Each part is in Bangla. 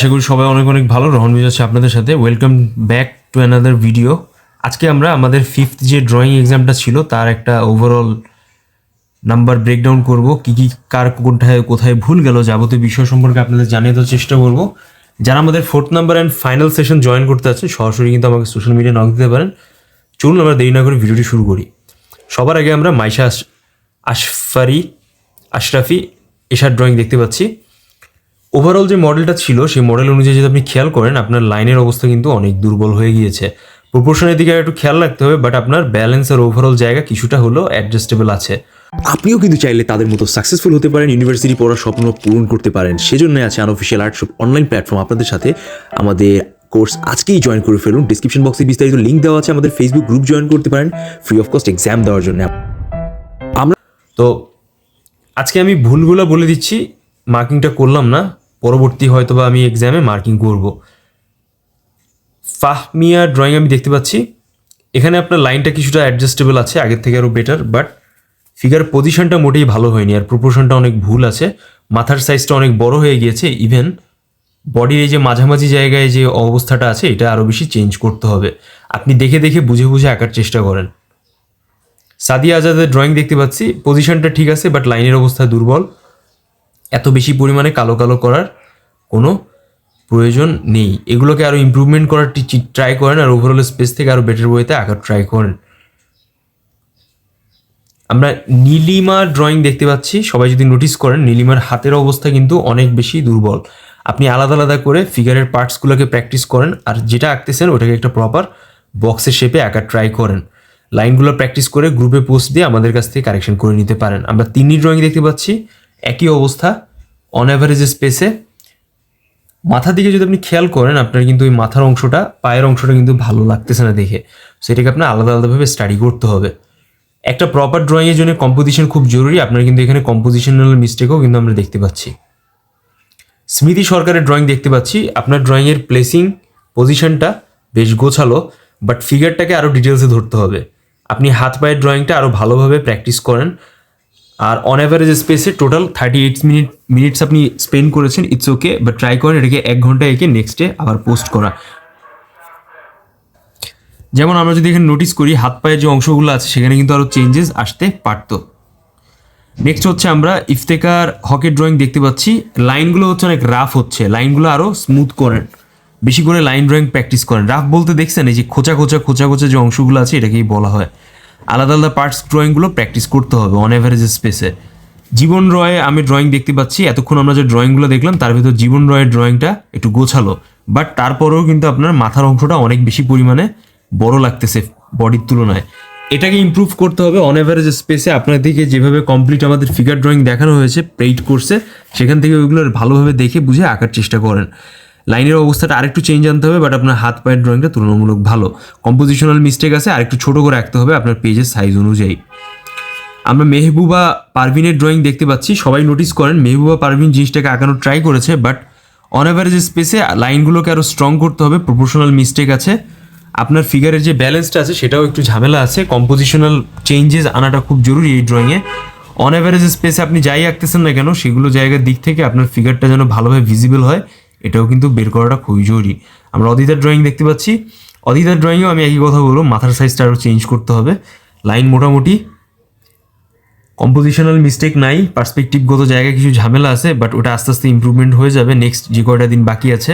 আশা করি সবাই অনেক অনেক ভালো। রহন আছে আপনাদের সাথে। Welcome back to another video আজকে আমরা আমাদের ফিফথ যে ড্রয়িং এক্সামটা ছিল, তার একটা ওভারঅল নাম্বার ব্রেকডাউন করব। কি কি কার কোনটায়, কোথায় ভুল গেল যাবতীয় বিষয় সম্পর্কে আপনাদের জানিয়ে দেওয়ার চেষ্টা করব। যারা আমাদের fourth number and final session join করতে আছে, সরাসরি কিন্তু আমাকে সোশ্যাল মিডিয়া নক দিতে পারেন। চলুন আমরা দেরি না করে ভিডিওটি শুরু করি। সবার আগে আমরা মাইশা আশ- আশফারি, আশরাফি, এশার ড্রয়িং দেখতে পাচ্ছি। ওভারঅল যে মডেলটা ছিল সেই মডেল অনুযায়ী যদি আপনি খেয়াল করেন আপনার লাইনের অবস্থা কিন্তু অনেক দুর্বল হয়ে গিয়েছে। প্রপোর্শনের দিকে একটু খেয়াল রাখতে হবে বাট আপনার ব্যালেন্স আর ওভারঅল জায়গা কিছুটা হলেও অ্যাডজাস্টেবল আছে। আপনিও কিন্তু চাইলে তাদের মতো সাকসেসফুল হতে পারেন ইউনিভার্সিটি পড়ার স্বপ্ন পূরণ করতে পারেন। সেজন্য আছে unofficial art shop online platform আপনাদের সাথে আমাদের কোর্স আজকেই জয়েন করে ফেলুন। ডিসক্রিপশন বক্সে বিস্তারিত লিঙ্ক দেওয়া আছে আমাদের ফেসবুক গ্রুপ জয়েন করতে পারেন ফ্রি অফ কস্ট এক্সাম দেওয়ার জন্য। আমরা তো আজকে আমি ভুলগুলো বলে দিচ্ছি মার্কিংটা করলাম না। পরবর্তী হয়তো বা আমি এক্সামে মার্কিং করব। ফাহমিয়া ড্রয়িং আমি দেখতে পাচ্ছি। এখানে আপনার লাইনটা কিছুটা অ্যাডজাস্টেবল আছে, আগের থেকে আরও বেটার বাট ফিগার পজিশনটা মোটেই ভালো হয়নি আর প্রপোর্শনটা অনেক ভুল আছে। মাথার সাইজটা অনেক বড় হয়ে গিয়েছে ইভেন বডির এই যে মাঝামাঝি জায়গায় যে অবস্থাটা আছে, এটা আরও বেশি চেঞ্জ করতে হবে। আপনি দেখে দেখে বুঝে বুঝে আঁকার চেষ্টা করেন। সাদিয়া আজাদের ড্রয়িং দেখতে পাচ্ছি। পজিশনটা ঠিক আছে বাট লাইনের অবস্থা দুর্বল। এত বেশি পরিমাণে কালো কালো করার কোনো প্রয়োজন নেই। এগুলোকে আরও ইমপ্রুভমেন্ট করার ট্রাই করেন আর ওভারঅল স্পেস থেকে আরও বেটার বইতে আঁকার ট্রাই করেন। আমরা নীলিমা ড্রয়িং দেখতে পাচ্ছি। সবাই যদি নোটিস করেন, নীলিমার হাতের অবস্থা কিন্তু অনেক বেশি দুর্বল। আপনি আলাদা আলাদা করে ফিগারের পার্টসগুলোকে প্র্যাকটিস করেন আর যেটা আঁকতেছেন ওটাকে একটা প্রপার বক্সের শেপে আঁকার ট্রাই করেন। লাইনগুলো প্র্যাকটিস করে গ্রুপে পোস্ট দিয়ে আমাদের কাছ থেকে কারেকশন করে নিতে পারেন। আমরা তিনটি ড্রয়িং দেখতে পাচ্ছি। একই অবস্থা অন অ্যাভারেজ স্পেসে মাথার দিকে যদি আপনি খেয়াল করেন, আপনার কিন্তু ওই মাথার অংশটা, পায়ের অংশটা কিন্তু ভালো লাগতেছে না দেখে। সেটাকে আপনার আলাদা আলাদাভাবে স্টাডি করতে হবে। একটা প্রপার ড্রয়িংয়ের জন্য কম্পোজিশন খুব জরুরি, আপনার কিন্তু এখানে কম্পোজিশনাল মিস্টেকও কিন্তু আমরা দেখতে পাচ্ছি। স্মৃতি সরকারের ড্রয়িং দেখতে পাচ্ছি। আপনার ড্রয়িংয়ের প্লেসিং পজিশনটা বেশ গোছালো বাট ফিগারটাকে আরও ডিটেলসে ধরতে হবে। আপনি হাত পায়ের ড্রয়িংটা আরও ভালোভাবে প্র্যাকটিস করেন। আর অন অ্যাভারেজ স্পেসে total thirty eight minute minutes আপনি স্পেন্ড করেছেন ইটস ওকে বাট ট্রাই করেন, এটাকে এক ঘণ্টা এঁকে নেক্সট ডে আবার পোস্ট করা। যেমন আমরা যদি এখানে নোটিস করি, হাত পায়ের যে অংশগুলো আছে, সেখানে কিন্তু আরও চেঞ্জেস আসতে পারতো। নেক্সট হচ্ছে আমরা ইফতেকার হকের ড্রয়িং দেখতে পাচ্ছি। লাইনগুলো হচ্ছে অনেক রাফ হচ্ছে, লাইনগুলো আরও স্মুথ করেন। বেশি করে লাইন ড্রয়িং প্র্যাকটিস করেন। রাফ বলতে দেখছেন, এই যে খোঁচা খোঁচা খোঁচা খোঁচা যে অংশগুলো আছে, এটাকেই বলা হয়। আলাদা আলাদা পার্টস ড্রয়িংগুলো প্র্যাকটিস করতে হবে অন অ্যাভারেজ স্পেসে জীবন রয়ে আমি ড্রয়িং দেখতে পাচ্ছি, এতক্ষণ আমরা যে ড্রয়িংগুলো দেখলাম, তার ভিতর জীবন রয়ের ড্রয়িংটা একটু গোছালো। বাট তারপরেও কিন্তু আপনার মাথার অংশটা অনেক বেশি পরিমাণে বড় লাগতেছে বডির তুলনায়। এটাকে ইমপ্রুভ করতে হবে অন অ্যাভারেজ স্পেসে আপনার দিকে যেভাবে কমপ্লিট আমাদের ফিগার ড্রয়িং দেখানো হয়েছে পেইড কোর্সে সেখান থেকে ওইগুলো ভালোভাবে দেখে বুঝে আঁকার চেষ্টা করেন। লাইনের অবস্থাটা আরেকটু চেঞ্জ আনতে হবে বাট আপনার হাত পায়ের ড্রয়িংটা তুলনামূলক ভালো। কম্পোজিশনাল মিস্টেক আছে, আরেকটু ছোট করে রাখতে হবে আপনার পেজের সাইজ অনুযায়ী। আমরা মেহবুবা পারভিনের ড্রয়িং দেখতে পাচ্ছি, সবাই নোটিস করেন, মেহবুবা পারভিন জিনিসটাকে আঁকানোর ট্রাই করেছে বাট অন অ্যাভারেজ স্পেসে লাইনগুলোকে আরও স্ট্রং করতে হবে প্রপোর্শনাল মিস্টেক আছে। আপনার ফিগারের যে ব্যালেন্সটা আছে, সেটাও একটু ঝামেলা আছে। কম্পোজিশনাল চেঞ্জেস আনাটা খুব জরুরি এই ড্রয়িংয়ে অন অ্যাভারেজ স্পেসে আপনি যাই আঁকতেছেন না কেন, সেগুলো জায়গার দিক থেকে আপনার ফিগারটা যেন ভালোভাবে ভিজিবল হয়। এটাও কিন্তু বের করাটা খুবই জরুরি। আমরা অদিতার ড্রয়িং দেখতে পাচ্ছি। অদিতার ড্রয়িংয়েও আমি একই কথা বলব, মাথার সাইজটা আরও চেঞ্জ করতে হবে। লাইন মোটামুটি কম্পোজিশনাল মিস্টেক নাই পার্সপেক্টিভগত জায়গায় কিছু ঝামেলা আছে বাট ওটা আস্তে আস্তে ইমপ্রুভমেন্ট হয়ে যাবে নেক্সট যে কয়টা দিন বাকি আছে।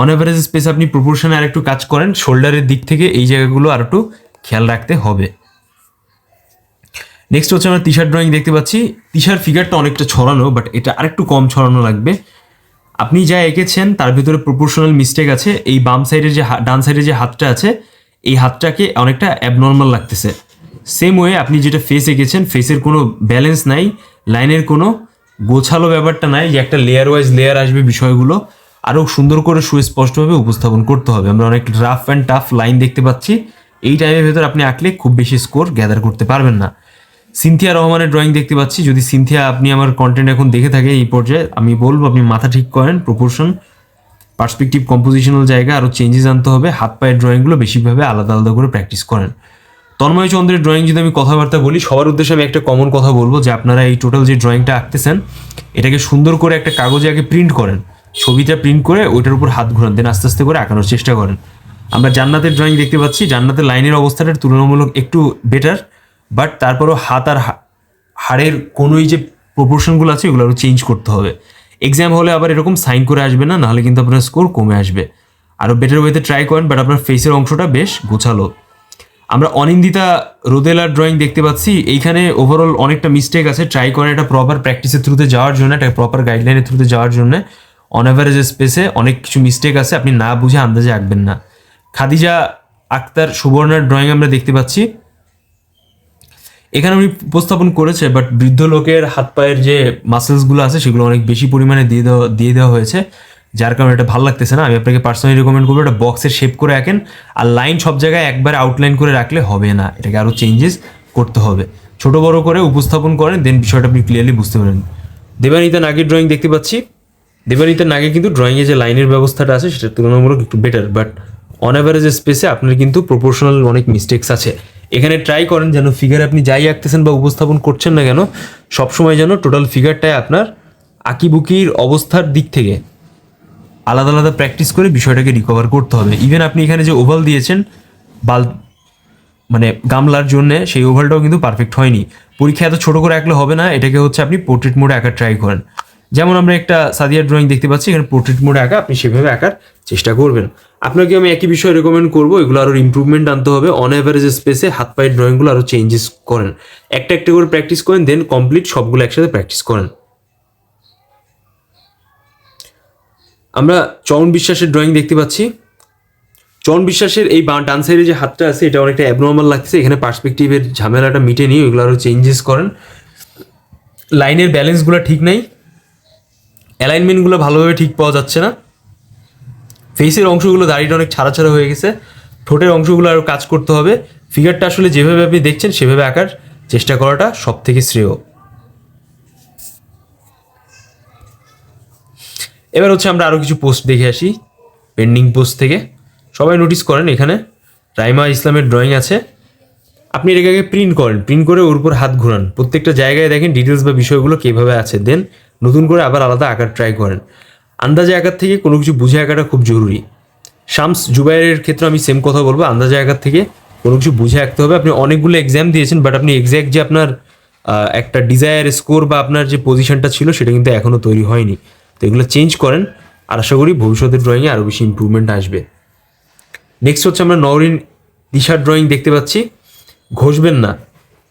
অন অ্যাভারেজ স্পেস আপনি প্রপোর্শনে আর একটু কাজ করেন শোল্ডারের দিক থেকে এই জায়গাগুলো আর একটু খেয়াল রাখতে হবে। নেক্সট হচ্ছে আমরা টিশার্ট ড্রয়িং দেখতে পাচ্ছি। টিশার্ট ফিগারটা অনেকটা ছড়ানো বাট এটা আরেকটু কম ছড়ানো লাগবে। আপনি যা এঁকেছেন, তার ভিতরে প্রপোর্শনাল মিস্টেক আছে। এই বাম সাইডের যে ডান সাইডের যে হাতটা আছে, এই হাতটাকে অনেকটা অ্যাবনর্মাল লাগতেছে। সেম ওয়ে আপনি যেটা ফেস এঁকেছেন ফেসের কোনো ব্যালেন্স নাই লাইনের কোনো গোছালো ব্যাপারটা নাই যে একটা লেয়ার ওয়াইজ লেয়ার আসবে বিষয়গুলো। আরও সুন্দর করে সুস্পষ্টভাবে উপস্থাপন করতে হবে। আমরা অনেক রাফ অ্যান্ড টাফ লাইন দেখতে পাচ্ছি। এই টাইমের ভেতর আপনি আঁকলে খুব বেশি স্কোর গ্যাদার করতে পারবেন না। সিনথিয়া রহমানের ড্রয়িং দেখতে পাচ্ছি। যদি সিনথিয়া আপনি আমার কন্টেন্ট এখন দেখে থাকেন এই পর্যায়ে, আমি বলব আপনি মাথা ঠিক করেন প্রপোর্শন পার্সপেক্টিভ কম্পোজিশনাল জায়গা আরও চেঞ্জেস আনতে হবে, হাত পায়ের ড্রয়িংগুলো বেশিভাবে আলাদা আলাদা করে প্র্যাকটিস করেন। তন্ময় চন্দ্রের ড্রয়িং যদি আমি কথাবার্তা বলি, সবার উদ্দেশ্যে আমি একটা কমন কথা বলব যে আপনারা এই টোটাল যে ড্রয়িংটা আঁকতেছেন, এটাকে সুন্দর করে একটা কাগজে আগে প্রিন্ট করেন। ছবিটা প্রিন্ট করে ওইটার উপর হাত ঘোরান দেন আস্তে আস্তে করে আঁকানোর চেষ্টা করেন। আমরা জান্নাতের ড্রয়িং দেখতে পাচ্ছি, জান্নাতের লাইনের অবস্থাটা তুলনামূলক একটু বেটার বাট তারপরও হাত আর হাড়ের কোনোই যে প্রপোর্শনগুলো আছে ওগুলো আরও চেঞ্জ করতে হবে। এক্সাম হলে আবার এরকম সাইন করে আসবে না, নাহলে কিন্তু আপনার স্কোর কমে আসবে। আরও বেটার ওয়েতে ট্রাই করেন বাট আপনার ফেসের অংশটা বেশ গোছালো। আমরা অনিন্দিতা রোদেলার ড্রয়িং দেখতে পাচ্ছি। এইখানে ওভারঅল অনেকটা মিস্টেক আছে। ট্রাই করেন এটা প্রপার প্র্যাকটিসের থ্রুতে যাওয়ার জন্য একটা প্রপার গাইডলাইনের থ্রুতে যাওয়ার জন্য। অন স্পেসে অনেক কিছু মিস্টেক আছে, আপনি না বুঝে আন্দাজে আঁকবেন না। খাদিজা আক্তার সুবর্ণার ড্রয়িং আমরা দেখতে পাচ্ছি। এখানে উনি উপস্থাপন করেছে বাট বৃদ্ধ লোকের হাত পায়ের যে মাসেলসগুলো আছে, সেগুলো অনেক বেশি পরিমাণে দিয়ে দেওয়া দিয়ে দেওয়া হয়েছে, যার কারণে এটা ভালো লাগতেছে না। আমি আপনাকে পার্সোনালি রেকমেন্ড করব, এটা বক্সের শেপ করে রাখেন আর লাইন সব জায়গায় একবার আউটলাইন করে রাখলে হবে না। এটাকে আরও চেঞ্জেস করতে হবে। ছোট বড় করে উপস্থাপন করেন দেন বিষয়টা আপনি ক্লিয়ারলি বুঝতে পারেন দেবানিতা নাগের ড্রয়িং দেখতে পাচ্ছি। দেবানিতা নাগে কিন্তু ড্রয়িংয়ে যে লাইনের ব্যবস্থাটা আছে, সেটা তুলনামূলক একটু বেটার বাট অন অ্যাভারেজ স্পেসে আপনার কিন্তু প্রপোর্শনাল অনেক মিস্টেক্স আছে। এখানে ট্রাই করেন যেন ফিগার আপনি যাই আঁকতেছেন বা উপস্থাপন করছেন না কেন, সবসময় যেন টোটাল ফিগারটায় আপনার আঁকিবুকির অবস্থার দিক থেকে আলাদা আলাদা প্র্যাকটিস করে বিষয়টাকে রিকভার করতে হবে। ইভেন আপনি এখানে যে ওভাল দিয়েছেন, বাল মানে গামলার জন্য সেই ওভালটাও কিন্তু পারফেক্ট হয়নি। পরীক্ষা এত ছোট করে আঁকলে হবে না, এটাকে হচ্ছে আপনি পোর্ট্রেট মোডে আঁকার ট্রাই করেন। যেমন আমরা একটা সাদিয়ার ড্রয়িং দেখতে পাচ্ছি, এখানে পোর্ট্রেট মোডে আঁকা, আপনি সেভাবে আঁকার চেষ্টা করবেন। আপনাকে আমি একই বিষয় রেকমেন্ড করব, এগুলো আরও ইমপ্রুভমেন্ট আনতে হবে। অন অ্যাভারেজ স্পেসে হাত পায়ের ড্রয়িংগুলো আরও চেঞ্জেস করেন। একটা একটা করে প্র্যাকটিস করেন দেন কমপ্লিট সবগুলো একসাথে প্র্যাকটিস করেন। আমরা চরণ বিশ্বাসের ড্রয়িং দেখতে পাচ্ছি। চরণ বিশ্বাসের এই ডান সাইডে যে হাতটা আছে, এটা অনেকটা অ্যাবনর্মাল লাগছে এখানে পার্সপেক্টিভের ঝামেলাটা মিটে নিয়ে ওইগুলো আরও চেঞ্জেস করেন। লাইনের ব্যালেন্সগুলো ঠিক নাই। অ্যালাইনমেন্টগুলো ভালোভাবে ঠিক পাওয়া যাচ্ছে না। ফেসের অংশগুলো দাড়িটা অনেক ছাড়া ছাড়া হয়ে গেছে। ঠোঁটের অংশগুলো আরও কাজ করতে হবে। ফিগারটা আসলে যেভাবে আপনি দেখছেন, সেভাবে আঁকার চেষ্টা করাটা সব থেকে শ্রেয়। এবার হচ্ছে আমরা আরও কিছু পোস্ট দেখে আসি পেন্ডিং পোস্ট থেকে। সবাই নোটিস করেন এখানে রাইমা ইসলামের ড্রয়িং আছে। আপনি এটাকে আগে প্রিন্ট করেন প্রিন্ট করে ওর উপর হাত ঘোরান। প্রত্যেকটা জায়গায় দেখেন ডিটেলস বা বিষয়গুলো কীভাবে আছে। দেন নতুন করে আবার আলাদা আঁকার ট্রাই করেন। আন্দাজে আঁকার থেকে কোনো কিছু বুঝে আঁকাটা খুব জরুরি। শামস জুবাইরের ক্ষেত্রে আমি সেম কথা বলব, আন্দাজে আঁকার থেকে কোনো কিছু বুঝে আঁকতে হবে। আপনি অনেকগুলো এক্সাম দিয়েছেন বাট আপনি এক্স্যাক্ট যে আপনার একটা ডিজায়ার স্কোর বা আপনার যে পজিশনটা ছিল, সেটা কিন্তু এখনও তৈরি হয়নি। তো এগুলো চেঞ্জ করেন, আর আশা করি ভবিষ্যতের ড্রয়িংয়ে আরও বেশি ইম্প্রুভমেন্ট আসবে। নেক্সট হচ্ছে আমরা নরিন দিশার ড্রয়িং দেখতে পাচ্ছি। ঘষবেন না।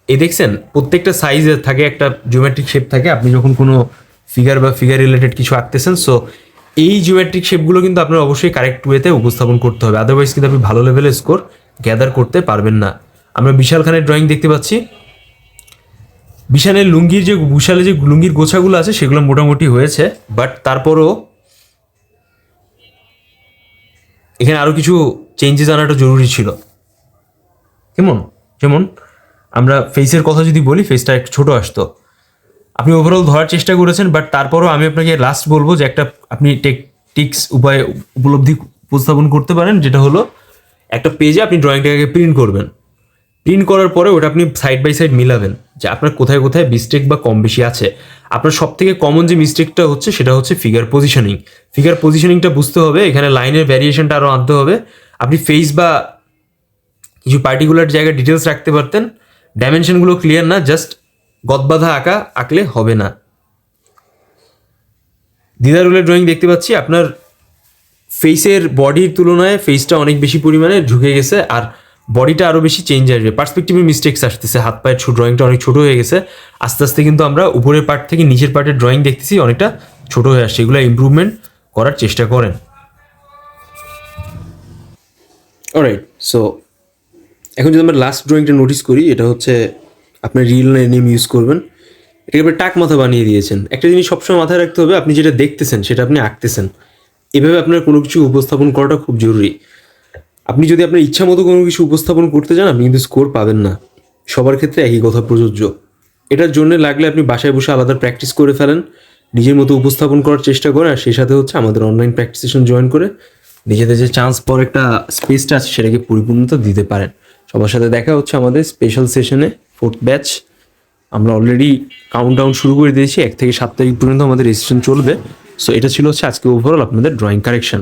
এ দেখছেন, প্রত্যেকটা সাইজের থাকে, একটা জিওমেট্রিক শেপ থাকে। আপনি যখন কোনো ফিগার বা ফিগার রিলেটেড কিছু আঁকতেছেন সো এই জিওমেট্রিক শেপগুলো কিন্তু আপনার অবশ্যই কারেক্ট ওয়েতে উপস্থাপন করতে হবে। আদারওয়াইজ কিন্তু আপনি ভালো লেভেলের স্কোর গ্যাদার করতে পারবেন না। আমরা বিশাল খানের ড্রয়িং দেখতে পাচ্ছি। বিশালের লুঙ্গির যে বিশালে যে লুঙ্গির গোছাগুলো আছে, সেগুলো মোটামুটি হয়েছে বাট তারপরও এখানে আরও কিছু চেঞ্জেস আনাটা জরুরি ছিল। কেমন? যেমন আমরা ফেসের কথা যদি বলি ফেসটা একটু ছোট আসতো। আপনি ওভারঅল ধরার চেষ্টা করেছেন বাট তারপরও আমি আপনাকে লাস্ট বলব যে একটা আপনি টেকটিক্স উপায় উপলব্ধি উপস্থাপন করতে পারেন, যেটা হলো একটা পেজে আপনি ড্রয়িংটাকে প্রিন্ট করবেন। প্রিন্ট করার পরে ওটা আপনি সাইড বাই সাইড মিলাবেন যে আপনার কোথায় কোথায় মিস্টেক বা কম বেশি আছে। আপনার সব থেকে কমন যে মিস্টেকটা হচ্ছে, সেটা হচ্ছে ফিগার পজিশনিং ফিগার পজিশনিংটা বুঝতে হবে, এখানে লাইনের ভ্যারিয়েশনটা আরও আনতে হবে। আপনি ফেস বা কিছু পার্টিকুলার জায়গায় ডিটেলস রাখতে পারতেন। ডাইমেনশনগুলো ক্লিয়ার না জাস্ট গদবাধা আঁকা আঁকলে হবে না। দিদারুলের ড্রয়িং দেখতে পাচ্ছি, আপনার ফেসের বডির তুলনায় ফেসটা অনেক বেশি পরিমাণে ঝুঁকে গেছে আর বডিটা আরও বেশি চেঞ্জ আসবে। পার্সপেক্টিভের মিস্টেক্স আসতেছে, হাত পায়ের ড্রয়িংটা অনেক ছোট হয়ে গেছে। আস্তে আস্তে কিন্তু আমরা উপরের পার্ট থেকে নিচের পার্টের ড্রয়িং দেখতেছি, অনেকটা ছোট হয়ে আসছে। এগুলো ইমপ্রুভমেন্ট করার চেষ্টা করেন। অলরাইট সো এখন যদি আমরা লাস্ট ড্রয়িংটা নোটিস করি, এটা হচ্ছে আপনার রিল নেম ইউজ করবেন। এটাকে আপনি টাক মাথা বানিয়ে দিয়েছেন। একটা জিনিস সবসময় মাথায় রাখতে হবে, আপনি যেটা দেখতেছেন সেটা আপনি আঁকতেছেন। এভাবে আপনার কোনো কিছু উপস্থাপন করাটা খুব জরুরি। আপনি যদি আপনার ইচ্ছা মতো কোনো কিছু উপস্থাপন করতে চান আপনি কিন্তু স্কোর পাবেন না। সবার ক্ষেত্রে একই কথা প্রযোজ্য। এটার জন্য লাগলে আপনি বাসায় বসে আলাদা প্র্যাকটিস করে ফেলেন। নিজের মতো উপস্থাপন করার চেষ্টা করেন আর সেই সাথে হচ্ছে আমাদের অনলাইন প্র্যাকটিস সেশন জয়েন করে নিজেদের যে চান্স পর একটা স্পেসটা আছে, সেটাকে পরিপূর্ণতা দিতে পারেন। সবার সাথে দেখা হচ্ছে আমাদের স্পেশাল সেশনে ফোর্থ ব্যাচ আমরা অলরেডি কাউন্ট ডাউন শুরু করে দিয়েছি, এক থেকে সাত তারিখ পর্যন্ত আমাদের রেজিস্ট্রেশন চলবে। সো এটা ছিল হচ্ছে আজকে ওভারঅল আপনাদের drawing correction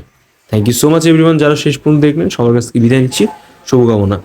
thank you so much everyone যারা শেষ পর্যন্ত দেখলেন, সবার কাছ থেকে বিদায় নিচ্ছি। শুভকামনা।